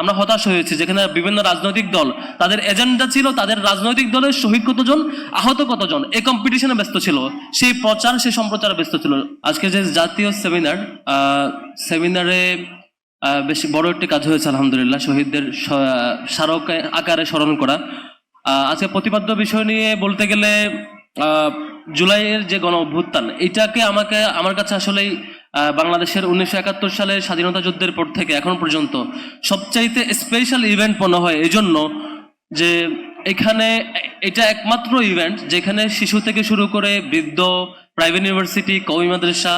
আমরা হতাশ হয়েছি যেখানে বিভিন্ন রাজনৈতিক দল, তাদের এজেন্ডা ছিল তাদের রাজনৈতিক দলের শহীদ কতজন, আহত কতজন, এই কম্পিটিশনে ব্যস্ত ছিল। সেই প্রচার, সেই সম্প্রচারে ব্যস্ত ছিল। আজকে যে জাতীয় সেমিনার সেমিনারে বেশি বড় একটি কাজ হয়েছে, আলহামদুলিল্লাহ, শহীদদের স্মারক আকারে স্মরণ করা। আজকে প্রতিপাদ্য বিষয় নিয়ে বলতে গেলে জুলাইয়ের যে গণ অভ্যুত্থান, এটাকে আমাকে, আমার কাছে আসলেই বাংলাদেশের উনিশশো একাত্তর সালের স্বাধীনতা যুদ্ধের পর থেকে এখন পর্যন্ত সবচাইতে স্পেশাল ইভেন্ট মনে হয় এই জন্য যে এখানে এটা একমাত্র ইভেন্ট যেখানে শিশু থেকে শুরু করে বৃদ্ধ প্রাইভেট ইউনিভার্সিটি কবি মাদ্রাসা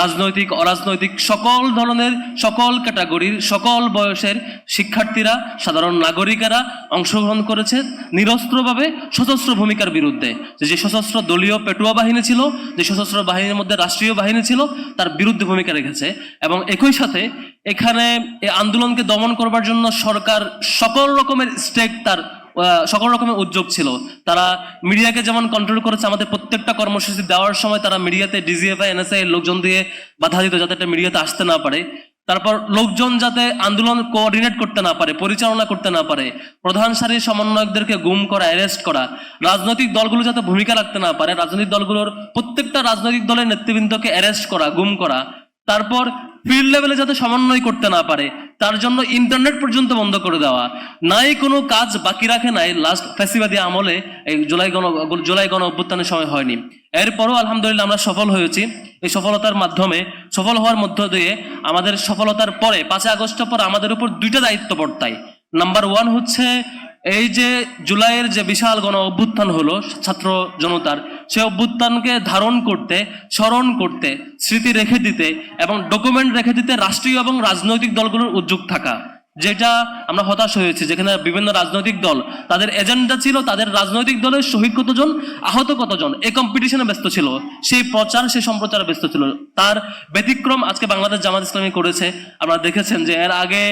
রাজনৈতিক, অরাজনৈতিক সকল ধরনের, সকল ক্যাটাগরির, সকল বয়সের শিক্ষার্থীরা, সাধারণ নাগরিকেরা অংশগ্রহণ করেছে নিরস্ত্রভাবে সশস্ত্র ভূমিকার বিরুদ্ধে। যে সশস্ত্র দলীয় পেটুয়া বাহিনী ছিল, যে সশস্ত্র বাহিনীর মধ্যে রাষ্ট্রীয় বাহিনী ছিল, তার বিরুদ্ধে ভূমিকা রেখেছে। এবং একই সাথে এখানে এই আন্দোলনকে দমন করবার জন্য সরকার সকল রকমের স্টেক তার সকল রকমের উদ্যোগ ছিল। তারা মিডিয়াকে যেমন কন্ট্রোল করেছে, আমাদের প্রত্যেকটা কর্মসূচি দেওয়ার সময় তারা মিডিয়াতে ডিজিএফআই এনএসআই লোকজন দিয়ে বাধা দিত যাতে মিডিয়াতে আসতে না পারে। তারপর লোকজন যাতে আন্দোলন কোঅর্ডিনেট করতে না পারে, পরিচালনা করতে না পারে, প্রধান সারির সমন্বয়কদেরকে গুম করা অ্যারেস্ট করা, রাজনৈতিক দলগুলো যাতে ভূমিকা রাখতে না পারে, রাজনৈতিক দলগুলোর প্রত্যেকটা রাজনৈতিক দলের নেতৃবৃন্দকে অ্যারেস্ট করা, গুম করা, তারপর ফিল্ড লেভেলে যাতে সমন্বয় করতে না পারে তার জন্য ইন্টারনেট পর্যন্ত বন্ধ করে দেওয়া। নাই কোনো কাজ বাকি রাখে নাই লাস্ট ফ্যাসিবাদী আমলে এই জুলাই গণ জুলাই গণ অভ্যুত্থানের সময় হয়নি। এরপরও আলহামদুলিল্লাহ আমরা সফল হয়েছি। এই সফলতার মাধ্যমে, সফল হওয়ার মধ্য দিয়ে আমাদের সফলতার পরে পাঁচই আগস্টের পর আমাদের উপর দুইটা দায়িত্ব বর্তায়। নাম্বার ওয়ান হচ্ছে এই যে জুলাইয়ের যে বিশাল গণ অভ্যুত্থান হলো, ছাত্র জনতার সে অভ্যুত্থানকে ধারণ করতে, স্মরণ করতে, স্মৃতি রেখে দিতে এবং ডকুমেন্ট রেখে দিতে রাষ্ট্রীয় এবং রাজনৈতিক দলগুলোর উদ্যোগ থাকা, যেটা আমরা হতাশ হয়েছি, যেখানে বিভিন্ন রাজনৈতিক দল, তাদের এজেন্ডা ছিল তাদের রাজনৈতিক দলের শহীদ কতজন, আহত কতজন এই কম্পিটিশনে ব্যস্ত ছিল, সেই প্রচার, সেই সম্প্রচারে ব্যস্ত ছিল। তার ব্যতিক্রম আজকে বাংলাদেশ জামাত ইসলামী করেছে। আপনারা দেখেছেন যে এর আগে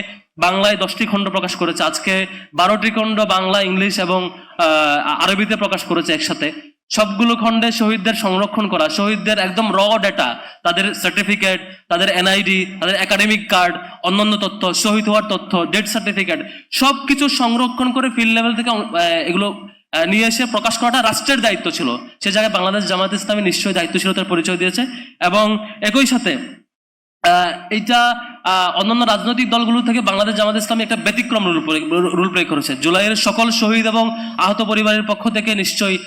বাংলায় দশটি খণ্ড প্রকাশ করেছে, আজকে বারোটি খণ্ড বাংলা, ইংলিশ এবং আরবিতে প্রকাশ করেছে একসাথে। সবগুলো খণ্ডে শহীদদের সংরক্ষণ করা, শহীদদের একদম র ডেটা তাদের সার্টিফিকেট তাদের এনআইডি তাদের একাডেমিক কার্ড অন্যান্য তথ্য, শহীদ হওয়ার তথ্য ডেথ সার্টিফিকেট সব কিছু সংরক্ষণ করে ফিল্ড লেভেল থেকে এগুলো নিয়ে এসে প্রকাশ করাটা রাষ্ট্রের দায়িত্ব ছিল। সে জায়গায় বাংলাদেশ জামাত ইসলামী নিশ্চয়ই দায়িত্বশীলতার পরিচয় দিয়েছে এবং একই সাথে এইটা অন্যান্য রাজনৈতিক দলগুলো থেকে বাংলাদেশ জামাত ইসলামী একটা ব্যতিক্রম রুল রুল প্রয়োগ করেছে। জুলাইয়ের সকল শহীদ এবং আহত পরিবারের পক্ষ থেকে নিশ্চয়ই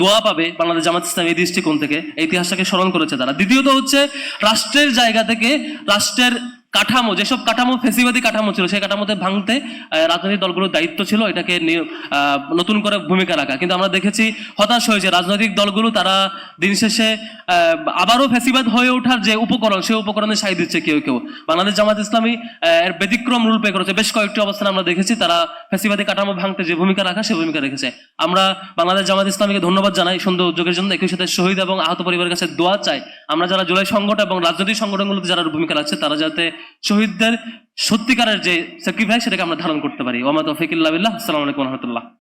দোয়া পাবে বাংলাদেশ জামাত ইসলামী এই দৃষ্টিকোণ থেকে ইতিহাসটাকে স্মরণ করেছে তারা। দ্বিতীয়ত হচ্ছে, রাষ্ট্রের জায়গা থেকে রাষ্ট্রের কাঠামো, যেসব কাঠামো, ফেসিবাদী কাঠামো ছিল, সেই কাঠামোতে ভাঙতে রাজনৈতিক দলগুলোর দায়িত্ব ছিল এটাকে নতুন করে ভূমিকা রাখা। কিন্তু আমরা দেখেছি হতাশ হয়েছে। রাজনৈতিক দলগুলো তারা দিন শেষে আবারও ফেসিবাদ হয়ে ওঠার যে উপকরণ, সেই উপকরণে সাই দিচ্ছে কেউ কেউ। বাংলাদেশ জামাত ইসলামী এর ব্যতিক্রম রূল প্লে করেছে। বেশ কয়েকটি অবস্থান আমরা দেখেছি। তারা ফেসিবাদী কাঠামো ভাঙতে যে ভূমিকা রাখা সেই ভূমিকা রেখেছে। আমরা বাংলাদেশ জামাত ইসলামীকে ধন্যবাদ জানাই সুন্দর উদ্যোগের জন্য। একই সাথে শহীদ এবং আহত পরিবারের কাছে দোয়া চাই। আমরা যারা জুলাই সংগঠন এবং রাজনৈতিক সংগঠনগুলোতে যারা ভূমিকা রাখছে, তারা যাতে শহীদদের সত্যিকারের যে স্যাক্রিফাইস সেটাকে আমরা ধারণ করতে পারি। ওমা তৌফিকুল্লাহ আসসালামু আলাইকুম রহমতুল্লাহ।